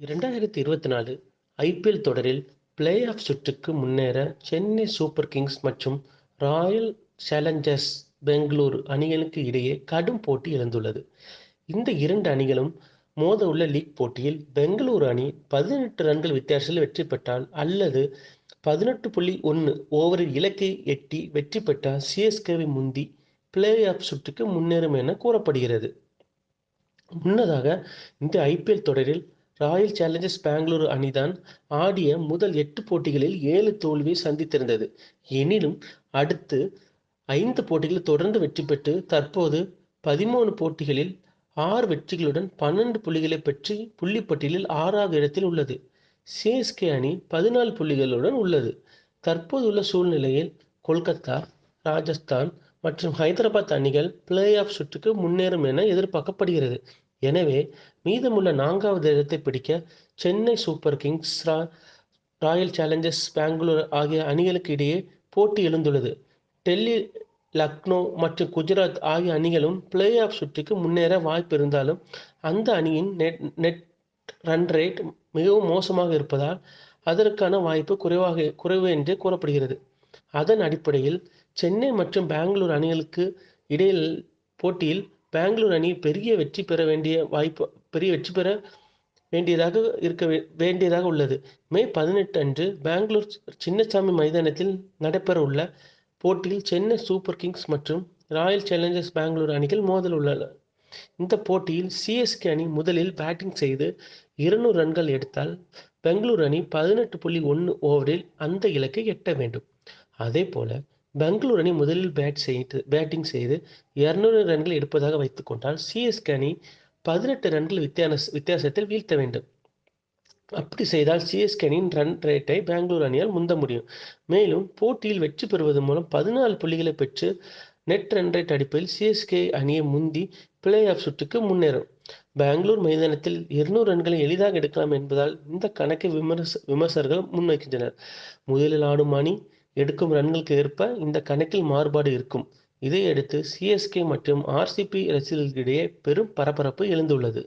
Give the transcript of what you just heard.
இரண்டாயிரத்தி இருபத்தி நாலு ஐபிஎல் தொடரில் பிளே ஆஃப் சுற்றுக்கு முன்னேற சென்னை சூப்பர் கிங்ஸ் மற்றும் ராயல் சேலஞ்சர்ஸ் பெங்களூரு அணிகளுக்கு இடையே கடும் போட்டி எழுந்துள்ளது. இந்த இரண்டு அணிகளும் மோத உள்ள லீக் போட்டியில் பெங்களூரு அணி பதினெட்டு ரன்கள் வித்தியாசத்தில் வெற்றி பெற்றால் அல்லது பதினெட்டு புள்ளி ஒன்று ஓவரில் இலக்கை எட்டி வெற்றி பெற்றால் சிஎஸ்கேவை முந்தி பிளே ஆஃப் சுற்றுக்கு முன்னேறும் என கூறப்படுகிறது. முன்னதாக இந்த ஐபிஎல் தொடரில் ராயல் சேலஞ்சர்ஸ் பெங்களூரு அணிதான் ஆடிய முதல் எட்டு போட்டிகளில் ஏழு தோல்வியை சந்தித்திருந்தது. எனினும் அடுத்து ஐந்து போட்டிகளில் தொடர்ந்து வெற்றி பெற்று தற்போது பதிமூணு போட்டிகளில் ஆறு வெற்றிகளுடன் பன்னெண்டு புள்ளிகளை பெற்று புள்ளிப்பட்டியலில் ஆறாவது இடத்தில் உள்ளது. சிஎஸ்கே அணி பதினாலு புள்ளிகளுடன் உள்ளது. தற்போது உள்ள சூழ்நிலையில் கொல்கத்தா ராஜஸ்தான் மற்றும் ஹைதராபாத் அணிகள் பிளே ஆஃப் சுற்றுக்கு முன்னேறும் என எதிர்பார்க்கப்படுகிறது. எனவே மீதமுள்ள நான்காவது இடத்தை பிடிக்க Chennai super kings royal challengers Bangalore ஆகிய அணிகளுக்கு இடையே போட்டி எழுந்துள்ளது. டெல்லி லக்னோ மற்றும் குஜராத் ஆகிய அணிகளும் பிளே ஆஃப் சுற்றுக்கு முன்னேற வாய்ப்பு இருந்தாலும் அந்த அணியின் நெட் நெட் ரன் ரேட் மிகவும் மோசமாக இருப்பதால் அதற்கான வாய்ப்பு குறைவாக குறைவு என்றே கூறப்படுகிறது. அதன் அடிப்படையில் சென்னை மற்றும் பெங்களூர் அணிகளுக்கு இடையில் போட்டியில் பெங்களூர் அணி பெரிய வெற்றி பெற வேண்டிய வாய்ப்பு பெரிய வெற்றி பெற வேண்டியதாக இருக்க வேண்டியதாக உள்ளது. மே பதினெட்டு அன்று பெங்களூர் சின்னசாமி மைதானத்தில் நடைபெற உள்ள போட்டியில் சென்னை சூப்பர் கிங்ஸ் மற்றும் ராயல் சேலஞ்சர்ஸ் பெங்களூர் அணிகள் மோதல் உள்ளன இந்த போட்டியில் சிஎஸ்கே அணி முதலில் பேட்டிங் செய்து இருநூறு ரன்கள் எடுத்தால் பெங்களூர் அணி பதினெட்டு புள்ளி ஒன்று ஓவரில் அந்த இலக்கை எட்ட வேண்டும். அதே போல பெங்களூர் அணி முதலில் பேட் செய்து பேட்டிங் செய்து இருநூறு ரன்கள் எடுப்பதாக வைத்துக்கொண்டால் சிஎஸ்கே அணி பதினெட்டு ரன்கள் வித்தியாச வித்தியாசத்தில் வீழ்த்த வேண்டும். அப்படி செய்தால் சிஎஸ்கே அணியின் ரன் ரேட்டை பெங்களூர் அணியால் முந்த முடியும். மேலும் போட்டியில் வெற்றி பெறுவது மூலம் பதினாலு புள்ளிகளை பெற்று நெட் ரன் ரேட் அடிப்படையில் சிஎஸ்கே அணியை முந்தி பிளே ஆஃப் சுற்றுக்கு முன்னேறும். பெங்களூர் மைதானத்தில் இருநூறு ரன்களை எளிதாக எடுக்கலாம் என்பதால் இந்த கணக்கை விமர்ச விமர்சகர்கள் முன்வைக்கின்றனர். முதலில் ஆடும் அணி எடுக்கும் ரன்களுக்கு ஏற்ப இந்த கணக்கில் மாறுபாடு இருக்கும். இதையடுத்து சிஎஸ்கே மற்றும் ஆர்சிபி ரசிகர்களிடையே பெரும் பரபரப்பு எழுந்துள்ளது.